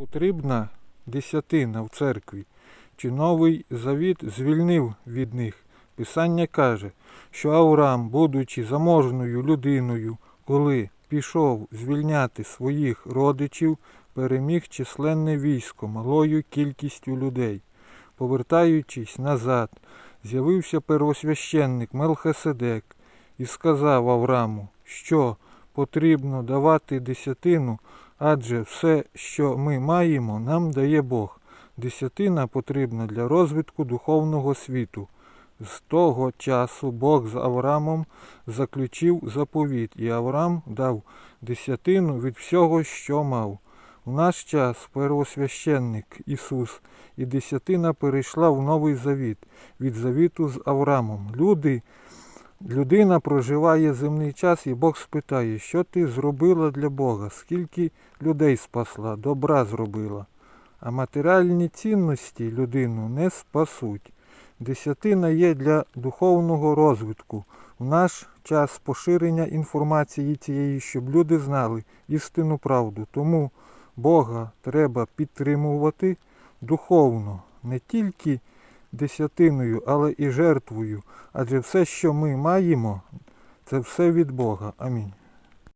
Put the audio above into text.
потрібна десятина в церкві, чи новий завіт звільнив від них. Писання каже, що Авраам, будучи заможною людиною, коли пішов звільняти своїх родичів, переміг численне військо малою кількістю людей. Повертаючись назад, з'явився первосвященник Мелхиседек і сказав Аврааму, що потрібно давати десятину, адже все, що ми маємо, нам дає Бог. Десятина потрібна для розвитку духовного світу. З того часу Бог з Авраамом заключив заповіт, і Авраам дав десятину від всього, що мав. У наш час первосвященник Ісус і десятина перейшла в новий завіт від завіту з Авраамом. Люди, людина проживає земний час, і Бог спитає, що ти зробила для Бога, скільки людей спасла, добра зробила. А матеріальні цінності людину не спасуть. Десятина є для духовного розвитку. У наш час поширення інформації цієї, щоб люди знали істинну правду. Тому Бога треба підтримувати духовно, не тільки десятиною, але і жертвою. Адже все, що ми маємо, це все від Бога. Амінь.